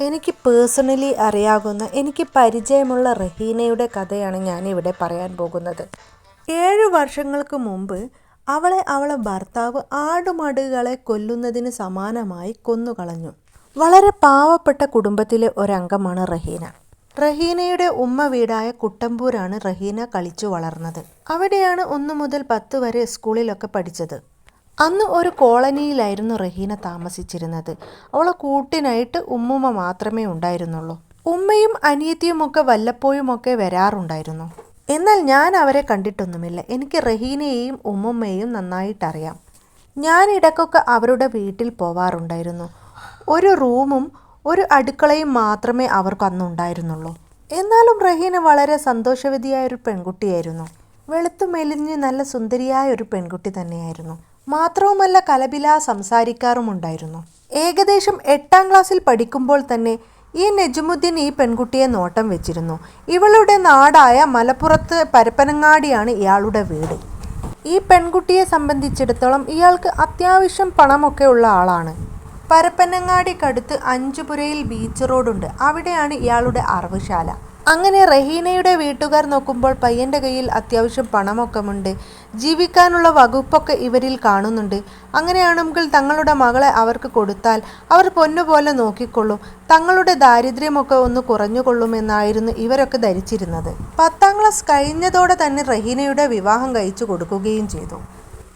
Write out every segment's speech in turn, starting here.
എനിക്ക് പേഴ്സണലി അറിയാവുന്ന എനിക്ക് പരിചയമുള്ള റഹീനയുടെ കഥയാണ് ഞാനിവിടെ പറയാൻ പോകുന്നത്. ഏഴ് വർഷങ്ങൾക്ക് മുമ്പ് അവളെ അവളെ ഭർത്താവ് ആടുമാടുകളെ കൊല്ലുന്നതിന് സമാനമായി കൊന്നുകളഞ്ഞു. വളരെ പാവപ്പെട്ട കുടുംബത്തിലെ ഒരംഗമാണ് റഹീന. റഹീനയുടെ ഉമ്മ വീടായ കുട്ടമ്പൂരാണ് റഹീന കളിച്ചു വളർന്നത്. അവിടെയാണ് ഒന്നു മുതൽ പത്ത് വരെ സ്കൂളിലൊക്കെ പഠിച്ചത്. അന്ന് ഒരു കോളനിയിലായിരുന്നു റഹീന താമസിച്ചിരുന്നത്. അവളെ കൂട്ടിനായിട്ട് ഉമ്മുമ്മ മാത്രമേ ഉണ്ടായിരുന്നുള്ളൂ. ഉമ്മയും അനിയത്തിയുമൊക്കെ വല്ലപ്പോഴുമൊക്കെ വരാറുണ്ടായിരുന്നു. എന്നാൽ ഞാൻ അവരെ കണ്ടിട്ടൊന്നുമില്ല. എനിക്ക് റഹീനയെയും ഉമ്മുമ്മയെയും നന്നായിട്ടറിയാം. ഞാൻ ഇടയ്ക്കൊക്കെ അവരുടെ വീട്ടിൽ പോവാറുണ്ടായിരുന്നു. ഒരു റൂമും ഒരു അടുക്കളയും മാത്രമേ അവർക്ക് അന്നുണ്ടായിരുന്നുള്ളൂ. എന്നാലും റഹീന വളരെ സന്തോഷവതിയായ ഒരു പെൺകുട്ടിയായിരുന്നു. വെളുത്തു മെലിഞ്ഞ് നല്ല സുന്ദരിയായ ഒരു പെൺകുട്ടി തന്നെയായിരുന്നു. മാത്രവുമല്ല കലബില സംസാരിക്കാറുമുണ്ടായിരുന്നു. ഏകദേശം എട്ടാം ക്ലാസ്സിൽ പഠിക്കുമ്പോൾ തന്നെ ഈ നെജുമുദ്ദീൻ ഈ പെൺകുട്ടിയെ നോട്ടം വെച്ചിരുന്നു. ഇവളുടെ നാടായ മലപ്പുറത്ത് പരപ്പനങ്ങാടിയാണ് ഇയാളുടെ വീട്. ഈ പെൺകുട്ടിയെ സംബന്ധിച്ചിടത്തോളം ഇയാൾക്ക് അത്യാവശ്യം പണമൊക്കെ ഉള്ള ആളാണ്. പരപ്പനങ്ങാടിക്കടുത്ത് അഞ്ചുപുരയിൽ ബീച്ച് റോഡുണ്ട്. അവിടെയാണ് ഇയാളുടെ അറവുശാല. അങ്ങനെ റഹീനയുടെ വീട്ടുകാർ നോക്കുമ്പോൾ പയ്യന്റെ കയ്യിൽ അത്യാവശ്യം പണമൊക്കെ ഉണ്ട് ജീവിക്കാനുള്ള വകുപ്പൊക്കെ ഇവരിൽ കാണുന്നുണ്ട്. അങ്ങനെയാണെങ്കിൽ തങ്ങളുടെ മകളെ അവർക്ക് കൊടുത്താൽ അവർ പൊന്നുപോലെ നോക്കിക്കൊള്ളും. തങ്ങളുടെ ദാരിദ്ര്യമൊക്കെ ഒന്ന് കുറഞ്ഞുകൊള്ളുമെന്നായിരുന്നു ഇവരൊക്കെ ധരിച്ചിരുന്നത്. പത്താം ക്ലാസ് കഴിഞ്ഞതോടെ തന്നെ റഹീനയുടെ വിവാഹം കഴിച്ചു കൊടുക്കുകയും ചെയ്തു.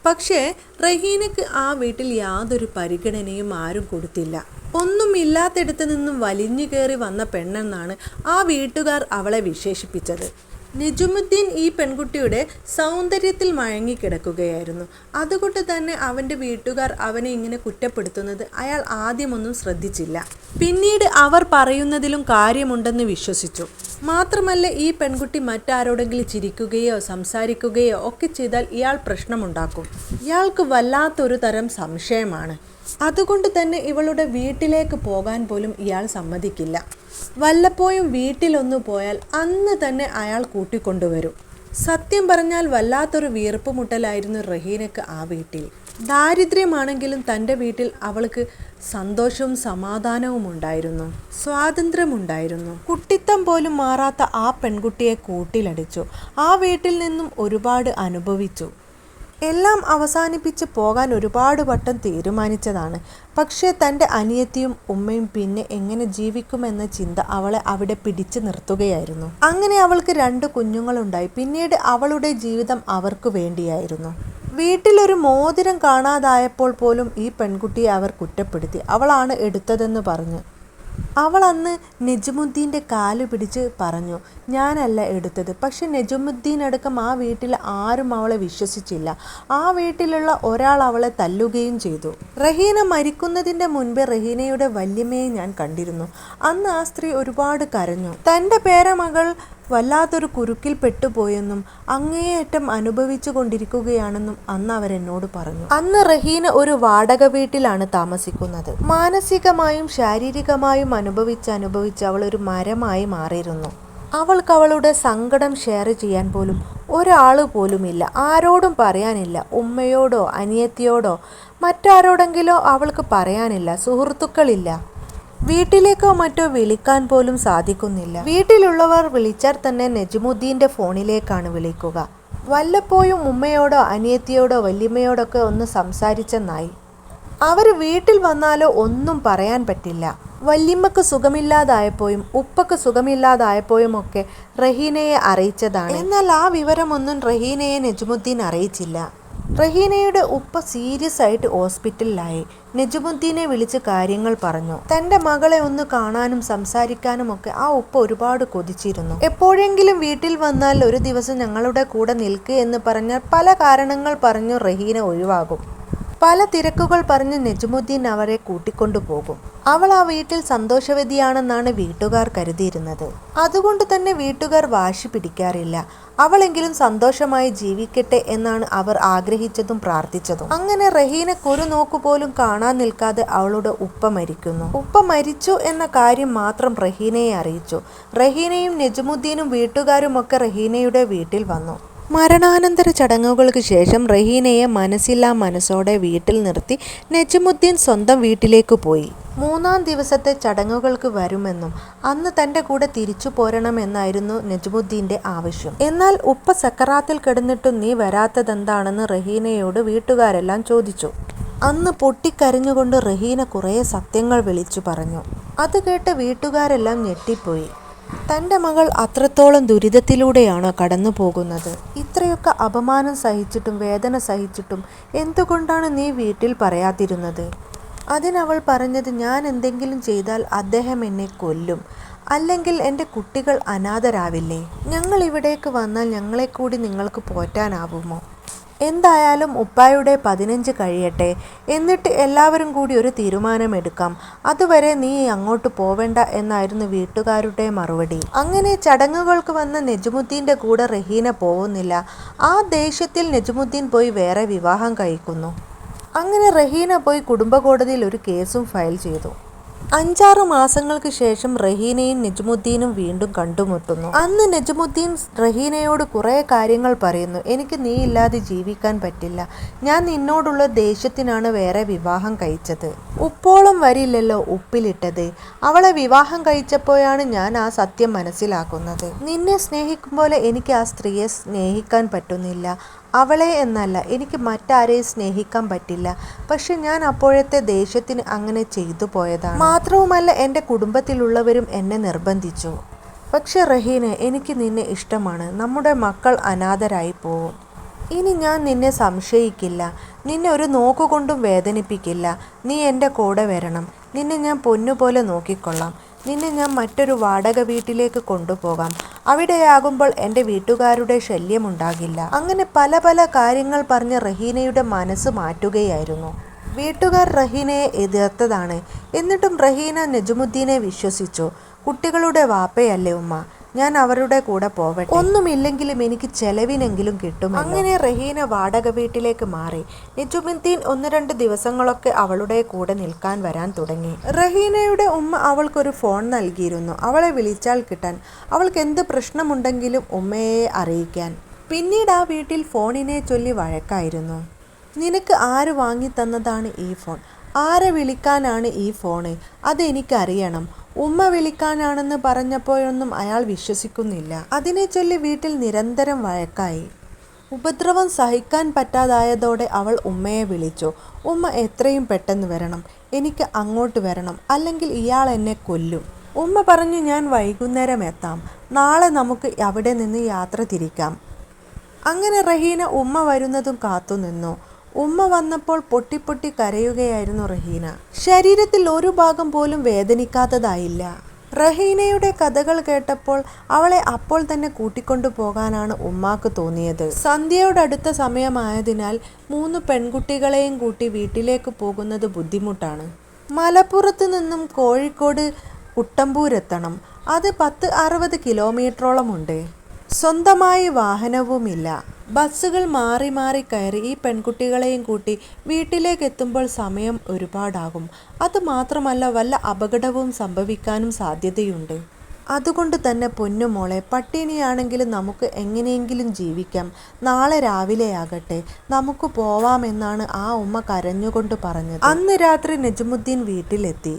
പക്ഷേ റഹീനക്ക് ആ വീട്ടിൽ യാതൊരു പരിഗണനയും ആരും കൊടുത്തില്ല. ഒന്നുമില്ലാത്തിടത്ത് നിന്നും വലിഞ്ഞു കയറി വന്ന പെണ്ണെന്നാണ് ആ വീട്ടുകാർ അവളെ വിശേഷിപ്പിച്ചത്. നിജുമുദ്ദീൻ ഈ പെൺകുട്ടിയുടെ സൗന്ദര്യത്തിൽ മയങ്ങിക്കിടക്കുകയായിരുന്നു. അതുകൊണ്ട് തന്നെ അവന്റെ വീട്ടുകാർ അവനെ ഇങ്ങനെ കുറ്റപ്പെടുത്തുന്നത് അയാൾ ആദ്യമൊന്നും ശ്രദ്ധിച്ചില്ല. പിന്നീട് അവർ പറയുന്നതിലും കാര്യമുണ്ടെന്ന് വിശ്വസിച്ചു. മാത്രമല്ല ഈ പെൺകുട്ടി മറ്റാരോടെങ്കിലും ചിരിക്കുകയോ സംസാരിക്കുകയോ ഒക്കെ ചെയ്താൽ ഇയാൾ പ്രശ്നമുണ്ടാക്കും. ഇയാൾക്ക് വല്ലാത്തൊരു തരം സംശയമാണ്. അതുകൊണ്ട് തന്നെ ഇവളുടെ വീട്ടിലേക്ക് പോകാൻ പോലും ഇയാൾ സമ്മതിക്കില്ല. വല്ലപ്പോഴും വീട്ടിലൊന്നു പോയാൽ അന്ന് തന്നെ അയാൾ കൂട്ടിക്കൊണ്ടുവരും. സത്യം പറഞ്ഞാൽ വല്ലാത്തൊരു വീർപ്പുമുട്ടലായിരുന്നു റഹീനക്ക് ആ വീട്ടിൽ. ദാരിദ്ര്യമാണെങ്കിലും തന്റെ വീട്ടിൽ അവൾക്ക് സന്തോഷവും സമാധാനവും ഉണ്ടായിരുന്നു. സ്വാതന്ത്ര്യമുണ്ടായിരുന്നു. കുട്ടിത്തം പോലും മാറാത്ത ആ പെൺകുട്ടിയെ കൂട്ടിലടിച്ചു. ആ വീട്ടിൽ നിന്നും ഒരുപാട് അനുഭവിച്ചു. എല്ലാം അവസാനിപ്പിച്ച് പോകാൻ ഒരുപാട് വട്ടം തീരുമാനിച്ചതാണ്. പക്ഷേ തന്റെ അനിയത്തിയും ഉമ്മയും പിന്നെ എങ്ങനെ ജീവിക്കുമെന്ന ചിന്ത അവളെ അവിടെ പിടിച്ചു നിർത്തുകയായിരുന്നു. അങ്ങനെ അവൾക്ക് രണ്ട് കുഞ്ഞുങ്ങളുണ്ടായി. പിന്നീട് അവളുടെ ജീവിതം അവർക്ക് വേണ്ടിയായിരുന്നു. വീട്ടിലൊരു മോതിരം കാണാതായപ്പോൾ പോലും ഈ പെൺകുട്ടിയെ അവർ കുറ്റപ്പെടുത്തി. അവളാണ് എടുത്തതെന്ന് പറഞ്ഞു. അവൾ അന്ന് നെജുമുദ്ദീന്റെ കാൽ പിടിച്ച് പറഞ്ഞു ഞാനല്ല എടുത്തത്. പക്ഷെ നെജുമുദ്ദീൻ അടക്കം ആ വീട്ടിൽ ആരും അവളെ വിശ്വസിച്ചില്ല. ആ വീട്ടിലുള്ള ഒരാൾ അവളെ തല്ലുകയും ചെയ്തു. റഹീന മരിക്കുന്നതിന്റെ മുൻപ് റഹീനയുടെ വല്യമ്മയെ ഞാൻ കണ്ടിരുന്നു. അന്ന് ആ സ്ത്രീ ഒരുപാട് കരഞ്ഞു. തന്റെ പേരമകൾ വല്ലാത്തൊരു കുരുക്കിൽ പെട്ടുപോയെന്നും അങ്ങേയറ്റം അനുഭവിച്ചു കൊണ്ടിരിക്കുകയാണെന്നും അന്ന് അവരെന്നോട് പറഞ്ഞു. അന്ന് റഹീന ഒരു വാടക വീട്ടിലാണ് താമസിക്കുന്നത്. മാനസികമായും ശാരീരികമായും അനുഭവിച്ച് അനുഭവിച്ച് അവൾ ഒരു മരമായി മാറിയിരുന്നു. അവൾക്ക് അവളുടെ സങ്കടം ഷെയർ ചെയ്യാൻ പോലും ഒരാൾ പോലുമില്ല. ആരോടും പറയാനില്ല. ഉമ്മയോടോ അനിയത്തിയോടോ മറ്റാരോടെങ്കിലോ അവൾക്ക് പറയാനില്ല. സുഹൃത്തുക്കളില്ല. വീട്ടിലേക്കോ മറ്റോ വിളിക്കാൻ പോലും സാധിക്കുന്നില്ല. വീട്ടിലുള്ളവർ വിളിച്ചാൽ തന്നെ നജ്മുദ്ദീന്റെ ഫോണിലേക്കാണ് വിളിക്കുക. വല്ലപ്പോഴും ഉമ്മയോടോ അനിയത്തിയോടോ വല്യമ്മയോടൊക്കെ ഒന്ന് സംസാരിച്ചെന്നായി അവർ വീട്ടിൽ വന്നാലോ ഒന്നും പറയാൻ പറ്റില്ല. വല്യമ്മക്ക് സുഖമില്ലാതായപ്പോഴും ഉപ്പക്ക് സുഖമില്ലാതായപ്പോഴും ഒക്കെ റഹീനയെ അറിയിച്ചതാണ്. എന്നാൽ ആ വിവരമൊന്നും റഹീനയെ നജ്മുദ്ദീൻ അറിയിച്ചില്ല. റഹീനയുടെ ഉപ്പ സീരിയസ് ആയിട്ട് ഹോസ്പിറ്റലിലായി. നജുമുദ്ദീനെ വിളിച്ച് കാര്യങ്ങൾ പറഞ്ഞു. തന്റെ മകളെ ഒന്ന് കാണാനും സംസാരിക്കാനും ഒക്കെ ആ ഉപ്പ ഒരുപാട് കൊതിച്ചിരുന്നു. എപ്പോഴെങ്കിലും വീട്ടിൽ വന്നാൽ ഒരു ദിവസം ഞങ്ങളുടെ കൂടെ നിൽക്കുക എന്ന് പറഞ്ഞാൽ പല കാരണങ്ങൾ പറഞ്ഞു റഹീന ഒഴിവാകും. പല തിരക്കുകൾ പറഞ്ഞ് നെജുമുദ്ദീൻ അവരെ കൂട്ടിക്കൊണ്ടുപോകും അവൾ ആ വീട്ടിൽ സന്തോഷവതിയാണെന്നാണ് വീട്ടുകാർ കരുതിയിരുന്നത്. അതുകൊണ്ട് തന്നെ വീട്ടുകാർ വാശി പിടിക്കാറില്ല. അവളെങ്കിലും സന്തോഷമായി ജീവിക്കട്ടെ എന്നാണ് അവർ ആഗ്രഹിച്ചതും പ്രാർത്ഥിച്ചതും. അങ്ങനെ റഹീനെ ഒരു നോക്കു പോലും കാണാൻ നിൽക്കാതെ അവളുടെ ഉപ്പ മരിക്കുന്നു. ഉപ്പ മരിച്ചു എന്ന കാര്യം മാത്രം റഹീനയെ അറിയിച്ചു. റഹീനയും നെജുമുദ്ദീനും വീട്ടുകാരുമൊക്കെ റഹീനയുടെ വീട്ടിൽ വന്നു. മരണാനന്തര ചടങ്ങുകൾക്ക് ശേഷം റഹീനയെ മനസ്സില്ലാ മനസ്സോടെ വീട്ടിൽ നിർത്തി നജമുദ്ദീൻ സ്വന്തം വീട്ടിലേക്ക് പോയി. മൂന്നാം ദിവസത്തെ ചടങ്ങുകൾക്ക് വരുമെന്നും അന്ന് തന്റെ കൂടെ തിരിച്ചു പോരണമെന്നായിരുന്നു നജ്മുദ്ദീന്റെ ആവശ്യം. എന്നാൽ ഉപ്പ സക്കറാത്തിൽ കിടന്നിട്ടും നീ വരാത്തതെന്താണെന്ന് റഹീനയോട് വീട്ടുകാരെല്ലാം ചോദിച്ചു. അന്ന് പൊട്ടിക്കരഞ്ഞുകൊണ്ട് റഹീന കുറേ സത്യങ്ങൾ വിളിച്ചു പറഞ്ഞു. അത് കേട്ട് വീട്ടുകാരെല്ലാം ഞെട്ടിപ്പോയി. തന്റെ മകൾ അത്രത്തോളം ദുരിതത്തിലൂടെയാണ് കടന്നു പോകുന്നത് ഇത്രയൊക്കെ അപമാനം സഹിച്ചിട്ടും വേദന സഹിച്ചിട്ടും എന്തുകൊണ്ടാണ് നീ വീട്ടിൽ പറയാതിരുന്നത്? അതിനവൾ പറഞ്ഞത് ഞാൻ എന്തെങ്കിലും ചെയ്താൽ അദ്ദേഹം എന്നെ കൊല്ലും. അല്ലെങ്കിൽ എന്റെ കുട്ടികൾ അനാഥരാവില്ലേ? ഞങ്ങൾ ഇവിടേക്ക് വന്നാൽ ഞങ്ങളെ കൂടി നിങ്ങൾക്ക് പോറ്റാനാവുമോ? എന്തായാലും ഉപ്പായുടെ പതിനഞ്ച് കഴിയട്ടെ. എന്നിട്ട് എല്ലാവരും കൂടി ഒരു തീരുമാനമെടുക്കാം. അതുവരെ നീ അങ്ങോട്ട് പോവേണ്ട എന്നായിരുന്നു വീട്ടുകാരുടെ മറുപടി. അങ്ങനെ ചടങ്ങുകൾക്ക് വന്ന നെജുമുദ്ദീന്റെ കൂടെ റഹീന പോകുന്നില്ല ആ ദേഷ്യത്തിൽ നെജുമുദ്ദീൻ പോയി വേറെ വിവാഹം കഴിക്കുന്നു. അങ്ങനെ റഹീന പോയി കുടുംബ കോടതിയിൽ ഒരു കേസും ഫയൽ ചെയ്തു. അഞ്ചാറ് മാസങ്ങൾക്ക് ശേഷം റഹീനയും നിജമുദ്ദീനും വീണ്ടും കണ്ടുമുട്ടുന്നു. അന്ന് നിജമുദ്ദീൻ റഹീനയോട് കുറേ കാര്യങ്ങൾ പറയുന്നു. എനിക്ക് നീ ഇല്ലാതെ ജീവിക്കാൻ പറ്റില്ല. ഞാൻ നിന്നോടുള്ള ദേഷ്യത്തിനാണ് വേറെ വിവാഹം കഴിച്ചത്. ഉപ്പോളം വരില്ലല്ലോ ഉപ്പിലിട്ടത്. അവളെ വിവാഹം കഴിച്ചപ്പോഴാണ് ഞാൻ ആ സത്യം മനസ്സിലാക്കുന്നത്. നിന്നെ സ്നേഹിക്കും പോലെ എനിക്ക് ആ സ്ത്രീയെ സ്നേഹിക്കാൻ പറ്റുന്നില്ല. അവളെ എന്നല്ല എനിക്ക് മറ്റാരെയും സ്നേഹിക്കാൻ പറ്റില്ല. പക്ഷെ ഞാൻ അപ്പോഴത്തെ ദേഷ്യത്തിന് അങ്ങനെ ചെയ്തു പോയതാണ്. മാത്രവുമല്ല എന്റെ കുടുംബത്തിലുള്ളവരും എന്നെ നിർബന്ധിച്ചു. പക്ഷെ റഹീന എനിക്ക് നിന്നെ ഇഷ്ടമാണ്. നമ്മുടെ മക്കൾ അനാഥരായി പോവും ഇനി ഞാൻ നിന്നെ സംശയിക്കില്ല. നിന്നെ ഒരു നോക്കുകൊണ്ടും വേദനിപ്പിക്കില്ല. നീ എന്റെ കൂടെ വരണം. നിന്നെ ഞാൻ പൊന്നുപോലെ നോക്കിക്കൊള്ളാം. നിന്നെ ഞാൻ മറ്റൊരു വാടക വീട്ടിലേക്ക് കൊണ്ടുപോകാം. അവിടെയാകുമ്പോൾ എന്റെ വീട്ടുകാരുടെ ശല്യമുണ്ടാകില്ല. അങ്ങനെ പല പല കാര്യങ്ങൾ പറഞ്ഞ് റഹീനയുടെ മനസ്സ് മാറ്റുകയായിരുന്നു. വീട്ടുകാർ റഹീനയെ എതിർത്തതാണ്. എന്നിട്ടും റഹീന നജുമുദ്ദീനെ വിശ്വസിച്ചു. കുട്ടികളുടെ വാപ്പയല്ലേ ഉമ്മ? ഞാൻ അവരുടെ കൂടെ പോവട്ടെ. ഒന്നുമില്ലെങ്കിലും എനിക്ക് ചെലവിനെങ്കിലും കിട്ടും അങ്ങനെ റഹീന വാടക വീട്ടിലേക്ക് മാറി. നിജുമുദ്ദീൻ ഒന്ന് രണ്ട് ദിവസങ്ങളൊക്കെ അവളുടെ കൂടെ നിൽക്കാൻ വരാൻ തുടങ്ങി. റഹീനയുടെ ഉമ്മ അവൾക്കൊരു ഫോൺ നൽകിയിരുന്നു. അവളെ വിളിച്ചാൽ കിട്ടാൻ. അവൾക്ക് എന്ത് പ്രശ്നമുണ്ടെങ്കിലും ഉമ്മയെ അറിയിക്കാൻ. പിന്നീട് ആ വീട്ടിൽ ഫോണിനെ ചൊല്ലി വഴക്കായിരുന്നു. നിനക്ക് ആര് വാങ്ങി തന്നതാണ് ഈ ഫോൺ? ആരെ വിളിക്കാനാണ് ഈ ഫോണ്? അത് എനിക്കറിയണം ഉമ്മ വിളിക്കാനാണെന്ന് പറഞ്ഞപ്പോഴൊന്നും അയാൾ വിശ്വസിക്കുന്നില്ല. അതിനെ ചൊല്ലി വീട്ടിൽ നിരന്തരം വഴക്കായി. ഉപദ്രവം സഹിക്കാൻ പറ്റാതായതോടെ അവൾ ഉമ്മയെ വിളിച്ചു. ഉമ്മ എത്രയും പെട്ടെന്ന് വരണം. എനിക്ക് അങ്ങോട്ട് വരണം. അല്ലെങ്കിൽ ഇയാൾ എന്നെ കൊല്ലും ഉമ്മ പറഞ്ഞു ഞാൻ വൈകുന്നേരം എത്താം. നാളെ നമുക്ക് അവിടെ നിന്ന് യാത്ര തിരിക്കാം അങ്ങനെ റഹീന ഉമ്മ വരുന്നതും കാത്തുനിന്നു. ഉമ്മ വന്നപ്പോൾ പൊട്ടിപ്പൊട്ടി കരയുകയായിരുന്നു റഹീന. ശരീരത്തിൽ ഒരു ഭാഗം പോലും വേദനിക്കാത്തതായില്ല. റഹീനയുടെ കഥകൾ കേട്ടപ്പോൾ അവളെ അപ്പോൾ തന്നെ കൂട്ടിക്കൊണ്ടു പോകാനാണ് ഉമ്മാക്ക് തോന്നിയത്. സന്ധ്യയോടടുത്ത സമയമായതിനാൽ മൂന്ന് പെൺകുട്ടികളെയും കൂട്ടി വീട്ടിലേക്ക് പോകുന്നത് ബുദ്ധിമുട്ടാണ്. മലപ്പുറത്ത് നിന്നും കോഴിക്കോട് കുട്ടമ്പൂരെത്തണം. അത് പത്ത് അറുപത് കിലോമീറ്ററോളമുണ്ട് സ്വന്തമായി വാഹനവുമില്ല. ബസ്സുകൾ മാറി മാറി കയറി ഈ പെൺകുട്ടികളെയും കൂട്ടി വീട്ടിലേക്ക് എത്തുമ്പോൾ സമയം ഒരുപാടാകും. അതുമാത്രമല്ല വല്ല അപകടവും സംഭവിക്കാനും സാധ്യതയുണ്ട്. അതുകൊണ്ട് തന്നെ പൊന്നുമോളെ പട്ടിണിയാണെങ്കിലും നമുക്ക് എങ്ങനെയെങ്കിലും ജീവിക്കാം. നാളെ രാവിലെയാകട്ടെ നമുക്ക് പോവാമെന്നാണ് ആ ഉമ്മ കരഞ്ഞുകൊണ്ട് പറഞ്ഞത്. അന്ന് രാത്രി നജമുദ്ദീൻ വീട്ടിലെത്തി.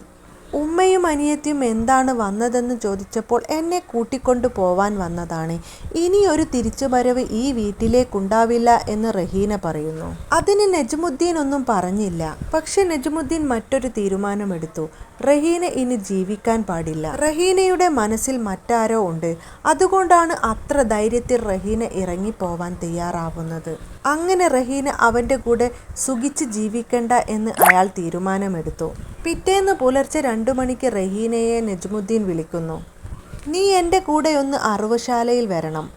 ഉമ്മയും അനിയത്തിയും എന്താണ് വന്നതെന്ന് ചോദിച്ചപ്പോൾ എന്നെ കൂട്ടിക്കൊണ്ടു പോവാൻ വന്നതാണ്. ഇനിയൊരു തിരിച്ചുവരവ് ഈ വീട്ടിലേക്കുണ്ടാവില്ല എന്ന് റഹീന പറയുന്നു. അതിന് നജ്മുദ്ദീൻ ഒന്നും പറഞ്ഞില്ല. പക്ഷെ നജ്മുദ്ദീൻ മറ്റൊരു തീരുമാനമെടുത്തു. റഹീന ഇനി ജീവിക്കാൻ പാടില്ല. റഹീനയുടെ മനസ്സിൽ മറ്റാരോ ഉണ്ട്. അതുകൊണ്ടാണ് അത്ര ധൈര്യത്തിൽ റഹീന ഇറങ്ങിപ്പോവാൻ തയ്യാറാവുന്നത്. അങ്ങനെ റഹീന അവന്റെ കൂടെ സുഖിച്ച് ജീവിക്കണ്ട എന്ന് അയാൾ തീരുമാനമെടുത്തു. പിറ്റേന്ന് പുലർച്ചെ രണ്ടു മണിക്ക് റഹീനയെ നജ്മുദ്ദീൻ വിളിക്കുന്നു. നീ എന്റെ കൂടെ ഒന്ന് അറവുശാലയിൽ വരണം.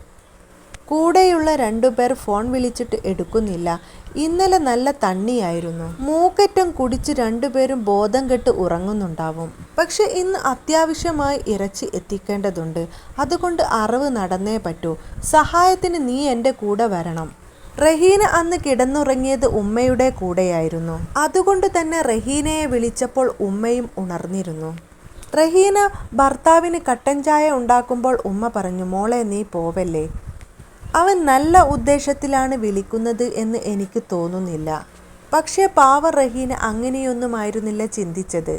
കൂടെയുള്ള രണ്ടുപേർ ഫോൺ വിളിച്ചിട്ട് എടുക്കുന്നില്ല. ഇന്നലെ നല്ല തണ്ണിയായിരുന്നു. മൂക്കറ്റം കുടിച്ച് രണ്ടുപേരും ബോധം കെട്ട് ഉറങ്ങുന്നുണ്ടാവും. പക്ഷെ ഇന്ന് അത്യാവശ്യമായി ഇറച്ചി എത്തിക്കേണ്ടതുണ്ട്. അതുകൊണ്ട് അറിവ് നടന്നേ പറ്റൂ. സഹായത്തിന് നീ എന്റെ കൂടെ വരണം. റഹീന അന്ന് കിടന്നുറങ്ങിയത് ഉമ്മയുടെ കൂടെയായിരുന്നു. അതുകൊണ്ട് തന്നെ റഹീനയെ വിളിച്ചപ്പോൾ ഉമ്മയും ഉണർന്നിരുന്നു. റഹീന ഭർത്താവിന് കട്ടൻ ചായ ഉണ്ടാക്കുമ്പോൾ ഉമ്മ പറഞ്ഞു മോളെ നീ പോവല്ലേ? അവൻ നല്ല ഉദ്ദേശത്തിലാണ് വിളിക്കുന്നത് എന്ന് എനിക്ക് തോന്നുന്നില്ല. പക്ഷേ പാവ റഹീന അങ്ങനെയൊന്നുമായിരുന്നില്ല ചിന്തിച്ചത്.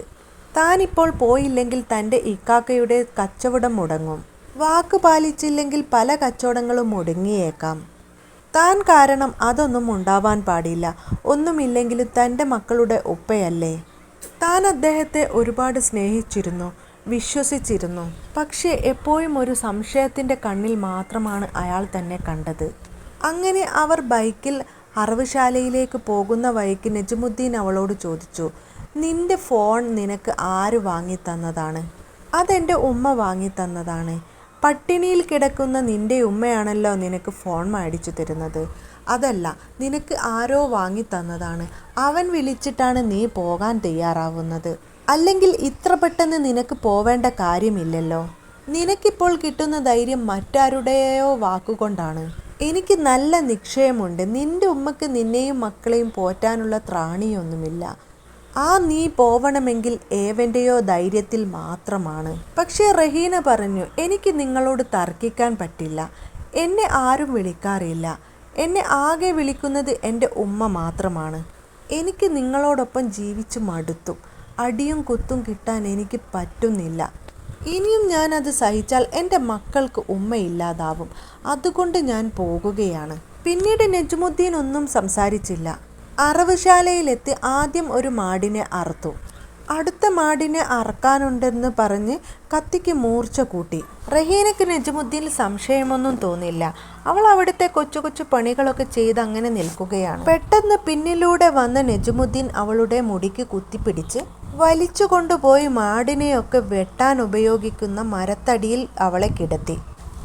താനിപ്പോൾ പോയില്ലെങ്കിൽ തന്റെ ഇക്കാക്കയുടെ കച്ചവടം മുടങ്ങും. വാക്ക് പാലിച്ചില്ലെങ്കിൽ പല കച്ചവടങ്ങളും മുടങ്ങിയേക്കാം. താൻ കാരണം അതൊന്നും ഉണ്ടാവാൻ പാടില്ല. ഒന്നുമില്ലെങ്കിലും തന്റെ മക്കളുടെ ഉപ്പയല്ലേ? താൻ അദ്ദേഹത്തെ ഒരുപാട് സ്നേഹിച്ചിരുന്നു വിശ്വസിച്ചിരുന്നു. പക്ഷേ എപ്പോഴും ഒരു സംശയത്തിന്റെ കണ്ണിൽ മാത്രമാണ് അയാൾ തന്നെ കണ്ടത്. അങ്ങനെ അവർ ബൈക്കിൽ അറവുശാലയിലേക്ക് പോകുന്ന വഴിക്ക് നജമുദ്ദീൻ അവളോട് ചോദിച്ചു നിന്റെ ഫോൺ നിനക്ക് ആര് വാങ്ങി തന്നതാണ് അതെന്റെ ഉമ്മ വാങ്ങി തന്നതാണ് പട്ടിണിയിൽ കിടക്കുന്ന നിന്റെ ഉമ്മയാണല്ലോ നിനക്ക് ഫോൺ മേടിച്ചു തരുന്നത്. അതല്ല നിനക്ക് ആരോ വാങ്ങി തന്നതാണ്. അവൻ വിളിച്ചിട്ടാണ് നീ പോകാൻ തയ്യാറാവുന്നത്. അല്ലെങ്കിൽ ഇത്ര പെട്ടെന്ന് നിനക്ക് പോവേണ്ട കാര്യമില്ലല്ലോ. നിനക്കിപ്പോൾ കിട്ടുന്ന ധൈര്യം മറ്റാരുടെയോ വാക്കുകൊണ്ടാണ്. എനിക്ക് നല്ല നിക്ഷയമുണ്ട് നിന്റെ ഉമ്മക്ക് നിന്നെയും മക്കളെയും പോറ്റാനുള്ള ത്രാണിയൊന്നുമില്ല. ആ നീ പോവണമെങ്കിൽ ഏവന്റെയോ ധൈര്യത്തിൽ മാത്രമാണ്. പക്ഷേ റഹീന പറഞ്ഞു എനിക്ക് നിങ്ങളോട് തർക്കിക്കാൻ പറ്റില്ല. എന്നെ ആരും വിളിക്കാറില്ല. എന്നെ ആകെ വിളിക്കുന്നത് എന്റെ ഉമ്മ മാത്രമാണ്. എനിക്ക് നിങ്ങളോടൊപ്പം ജീവിച്ച് മടുത്തു. അടിയും കുത്തും കിട്ടാൻ എനിക്ക് പറ്റുന്നില്ല. ഇനിയും ഞാൻ അത് സഹിച്ചാൽ എന്റെ മക്കൾക്ക് ഉമ്മയില്ലാതാവും അതുകൊണ്ട് ഞാൻ പോകുകയാണ്. പിന്നീട് നജ്മുദ്ദീൻ ഒന്നും സംസാരിച്ചില്ല. അറവുശാലയിലെത്തി ആദ്യം ഒരു മാടിനെ അറുത്തു. അടുത്ത മാടിനെ അറക്കാനുണ്ടെന്ന് പറഞ്ഞ് കത്തിക്ക് മൂർച്ച കൂട്ടി. റഹീനയ്ക്ക് നജമുദ്ദീൻ സംശയമൊന്നും തോന്നില്ല. അവൾ അവിടുത്തെ കൊച്ചു കൊച്ചു പണികളൊക്കെ ചെയ്ത് അങ്ങനെ നിൽക്കുകയാണ്. പെട്ടെന്ന് പിന്നിലൂടെ വന്ന നജമുദ്ദീൻ അവളുടെ മുടിക്ക് കുത്തിപ്പിടിച്ച് വലിച്ചു കൊണ്ടുപോയി മാടിനെയൊക്കെ വെട്ടാൻ ഉപയോഗിക്കുന്ന മരത്തടിയിൽ അവളെ കിടത്തി.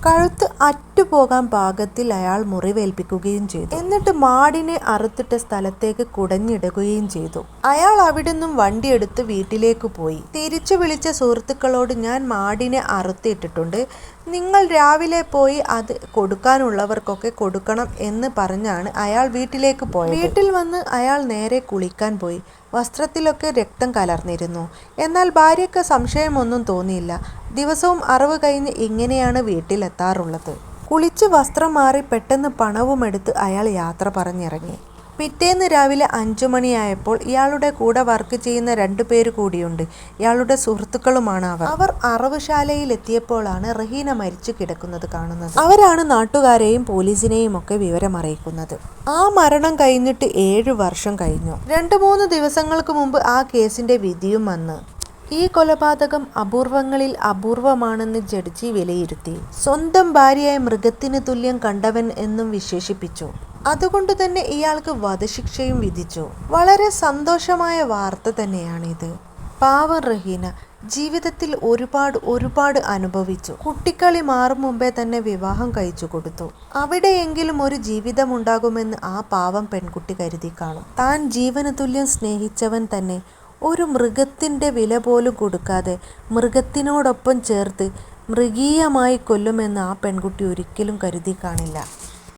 കഴുത്ത് അറ്റുപോകാൻ പാകത്തിൽ അയാൾ മുറിവേൽപ്പിക്കുകയും ചെയ്തു. എന്നിട്ട് മാടിനെ അറുത്തിട്ട സ്ഥലത്തേക്ക് കുടഞ്ഞിടുകയും ചെയ്തു. അയാൾ അവിടെ അവിടുന്നും വണ്ടിയെടുത്ത് വീട്ടിലേക്ക് പോയി. തിരിച്ചു വിളിച്ച സുഹൃത്തുക്കളോട് ഞാൻ മാടിനെ അറുത്തിട്ടിട്ടുണ്ട് നിങ്ങൾ രാവിലെ പോയി അത് കൊടുക്കാനുള്ളവർക്കൊക്കെ കൊടുക്കണം എന്ന് പറഞ്ഞാണ് അയാൾ വീട്ടിലേക്ക് പോയത്. വീട്ടിൽ വന്ന് അയാൾ നേരെ കുളിക്കാൻ പോയി. വസ്ത്രത്തിലൊക്കെ രക്തം കലർന്നിരുന്നു. എന്നാൽ ഭാര്യയ്ക്ക് സംശയമൊന്നും തോന്നിയില്ല. ദിവസവും അറിവ് കഴിഞ്ഞ് ഇങ്ങനെയാണ് വീട്ടിലെത്താറുള്ളത്. കുളിച്ച് വസ്ത്രം മാറി പെട്ടെന്ന് പണവുമെടുത്ത് അയാൾ യാത്ര പറഞ്ഞിറങ്ങി. പിറ്റേന്ന് രാവിലെ അഞ്ചു മണിയായപ്പോൾ ഇയാളുടെ കൂടെ വർക്ക് ചെയ്യുന്ന രണ്ടു പേര് കൂടിയുണ്ട്. ഇയാളുടെ സുഹൃത്തുക്കളുമാണ് അവർ. അവർ അറവുശാലയിൽ എത്തിയപ്പോഴാണ് റഹീന മരിച്ചു കിടക്കുന്നത് കാണുന്നത്. അവരാണ് നാട്ടുകാരെയും പോലീസിനെയും ഒക്കെ വിവരം അറിയിക്കുന്നത് ആ മരണം കഴിഞ്ഞിട്ട് ഏഴു വർഷം കഴിഞ്ഞു. രണ്ടു മൂന്ന് ദിവസങ്ങൾക്ക് മുമ്പ് ആ കേസിന്റെ വിധിയും വന്ന്. ഈ കൊലപാതകം അപൂർവങ്ങളിൽ അപൂർവമാണെന്ന് ജഡ്ജി വിലയിരുത്തി. സ്വന്തം ഭാര്യയായ മൃഗത്തിന് തുല്യം കണ്ടവൻ എന്നും വിശേഷിപ്പിച്ചു. അതുകൊണ്ട് തന്നെ ഇയാൾക്ക് വധശിക്ഷയും വിധിച്ചു. വളരെ സന്തോഷമായ വാർത്ത തന്നെയാണിത്. പാവം റഹീന ജീവിതത്തിൽ ഒരുപാട് ഒരുപാട് അനുഭവിച്ചു. കുട്ടിക്കളി മാറും മുമ്പേ തന്നെ വിവാഹം കഴിച്ചു കൊടുത്തു. അവിടെയെങ്കിലും ഒരു ജീവിതമുണ്ടാകുമെന്ന് ആ പാവം പെൺകുട്ടി കരുതി കാണും. താൻ ജീവന തുല്യം സ്നേഹിച്ചവൻ തന്നെ ഒരു മൃഗത്തിന്റെ വില പോലും കൊടുക്കാതെ മൃഗത്തിനോടൊപ്പം ചേർത്ത് മൃഗീയമായി കൊല്ലുമെന്ന് ആ പെൺകുട്ടി ഒരിക്കലും കരുതി കാണില്ല.